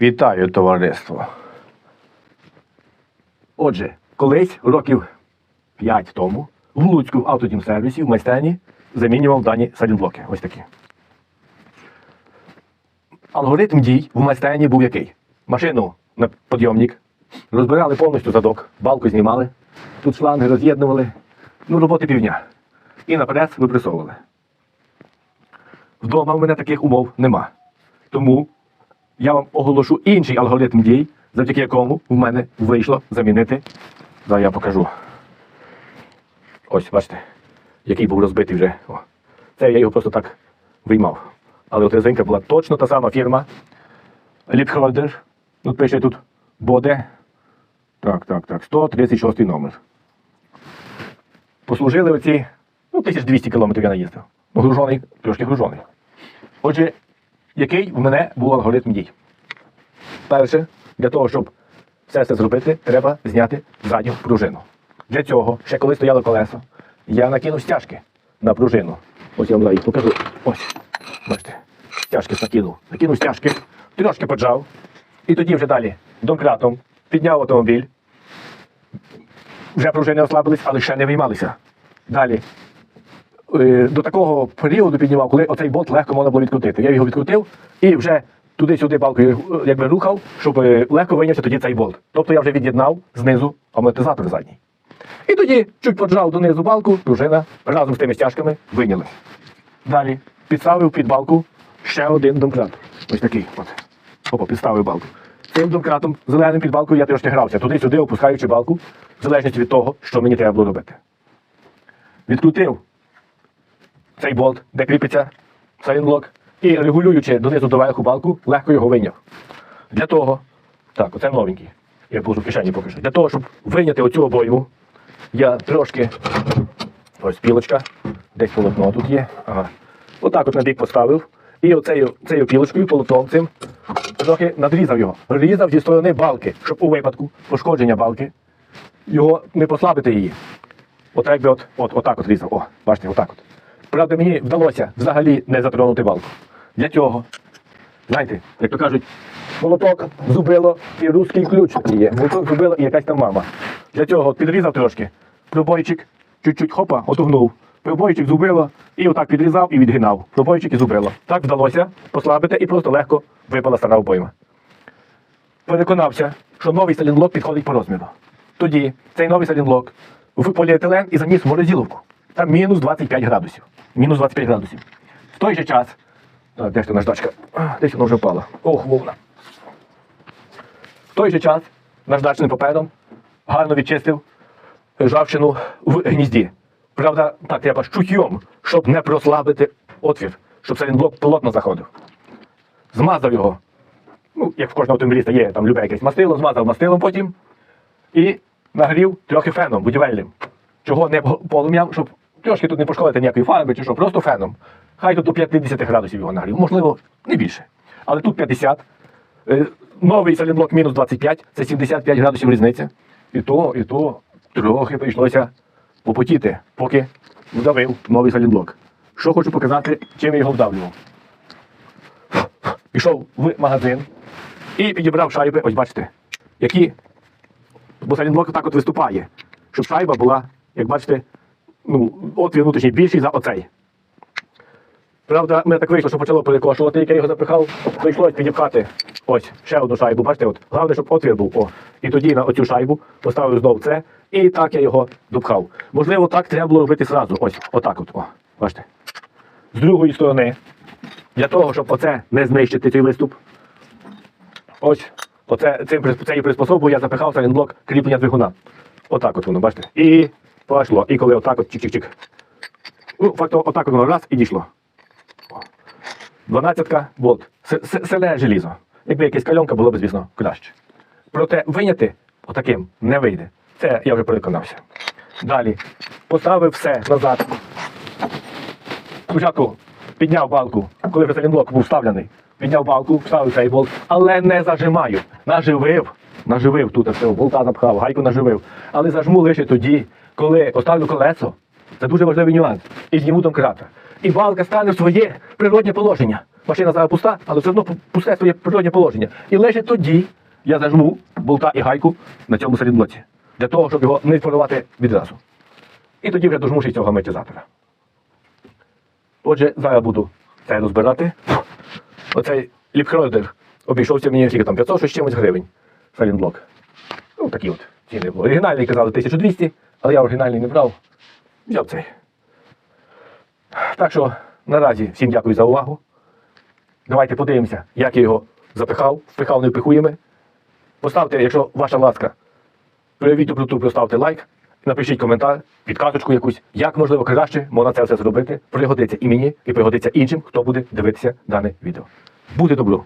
Вітаю, товариство. Отже, колись, років 5 тому, в Луцьку в автодімсервісі в майстерні замінював дані салінблоки. Ось такі. Алгоритм дій в майстерні був який? Машину на підйомник, розбирали повністю задок, балку знімали, тут шланги роз'єднували. Ну, роботи півдня. І наперед випресовували. Вдома в мене таких умов нема. Тому я вам оголошу інший алгоритм дій, завдяки якому в мене вийшло замінити. Зараз я покажу. Ось, бачите, який був розбитий вже. О. Це я його просто так виймав. Але от резинка була точно та сама фірма. Ліпхолдер. Тут пише тут Боде. Так, так, так. 136 номер. Послужили оці, ну, 1200 кілометрів я наїздив. Ну, гружений, трошки гружений. Отже, який в мене був алгоритм дій? Перше, для того, щоб все це зробити, треба зняти задню пружину. Для цього, ще коли стояло колесо, я накинув стяжки на пружину. Ось я вам їх покажу. Ось. Бачите, стяжки накинув. Накинув стяжки, трошки поджав. І тоді вже далі домкратом підняв автомобіль. Вже пружини ослабились, але ще не виймалися. Далі до такого періоду піднімав, коли оцей болт легко можна було відкрутити. Я його відкрутив і вже туди-сюди балкою е, якби рухав, щоб е, легко вийнявся тоді цей болт. Тобто я вже від'єднав знизу амортизатор задній. І тоді чуть поджав донизу балку, пружина разом з тими стяжками вийнялась. Далі підставив під балку ще один домкрат. Ось такий. От. Опа, підставив балку. Цим домкратом зеленим під балкою я трошки грався, туди-сюди опускаючи балку, в залежності від того, що мені треба було робити. Відкрутив цей болт, де кріпиться сайнблок, і регулюючи донизу до верху балку, легко його вийняв. Для того, так, оце новенький. Я положу в кишені поки що. Для того, щоб вийняти оцю обойму, я трошки. Ось пілочка, десь полотно тут є. Ага. Отак от на бік поставив. І оцею цією пілочкою, полотном цим, трохи надрізав його. Різав зі сторони балки, щоб у випадку пошкодження балки його не послабити її. От якби от, от, отак от різав. О, бачите, отак от. Правда, мені вдалося взагалі не затронути балку. Для цього, знаєте, як то кажуть, молоток, зубило і русський ключ є. Молоток, зубило і якась там мама. Для цього підрізав трошки, пробойчик, чуть-чуть хопа, отогнув. Пробойчик зубило і отак підрізав і відгинав. Пробойчик і зубило. Так вдалося послабити і просто легко випала стара обойма. Переконався, що новий салінблок підходить по розміру. Тоді цей новий салінблок в поліетилен і заніс в морозиловку. Там мінус 25 градусів. Мінус 25 градусів. В той же час. Так, де ж та наждачка? Десь вона вже впала. Ох, вовна. В той же час наждачним папером гарно відчистив ржавчину в гнізді. Правда, так треба з щоб не прослабити отвір, щоб салінблок плотно заходив. Змазав його. Ну, як в кожного автомобіліста є там любе якесь мастило, змазав мастилом потім і нагрів трохи феном будівельним. Чого не полум'ям, щоб трошки тут не пошкодити ніякої фарби чи що, просто феном. Хай тут до 50 градусів його нагрів. Можливо, не більше. Але тут 50. Е, Новий салінблок мінус 25, це 75 градусів різниця. І то, і то трохи прийшлося попотіти, поки вдавив новий салінблок. Що хочу показати, чим я його вдавлював. Пішов в магазин і підібрав шайби, ось бачите, які бо салінблок так от виступає, щоб шайба була, як бачите, ну, отвір внутрішній більший за оцей. Правда, мене так вийшло, що почало перекошувати, як я його запихав, прийшлось підіпхати ось ще одну шайбу. Бачите, от головне, щоб отвір був. О. І тоді на оцю шайбу поставив знову це, і так я його допхав. Можливо, так треба було робити зразу. Ось, отак от. О, бачите. З другої сторони, для того, щоб оце не знищити цей виступ, ось оце, цим, цією приспособою я запихав салінблок кріплення двигуна. Отак от воно, бачите. І пішло. І коли отак от чик-чик-чик. Ну, фактично, отак воно раз і дійшло. 12 болт. С- с- Селе желізо. Якби якась кальонка було б, звісно, краще. Проте виняти отаким не вийде. Це я вже переконався. Далі поставив все назад. Спочатку підняв балку, коли вже салінблок був вставлений. Підняв балку, вставив цей болт, але не зажимаю. Наживив. Наживив тут все, болта запхав, гайку наживив. Але зажму лише тоді, коли поставлю колесо. Це дуже важливий нюанс. І зніму домкрата. І балка стане в своє природнє положення. машина зараз пуста, але все одно пусте своє природнє положення. І лише тоді я зажму болта і гайку на цьому середблоці, для того, щоб його не відпорувати відразу. І тоді вже дожму цього амортизатора. Отже, зараз буду це розбирати. Оцей ліпхройдер обійшовся мені скільки там 500 щось чимось гривень. Салінблок. Ну, такі от ціни були. Оригінальний казали 1200, але я оригінальний не брав. Взяв цей. Так що наразі всім дякую за увагу. Давайте подивимося, як я його запихав, впихав не впихуємо. Поставте, якщо ваша ласка, проявіть доброту, поставте лайк, напишіть коментар, підказочку якусь, як можливо краще можна це все зробити. Пригодиться і мені, і пригодиться іншим, хто буде дивитися дане відео. Буде добро!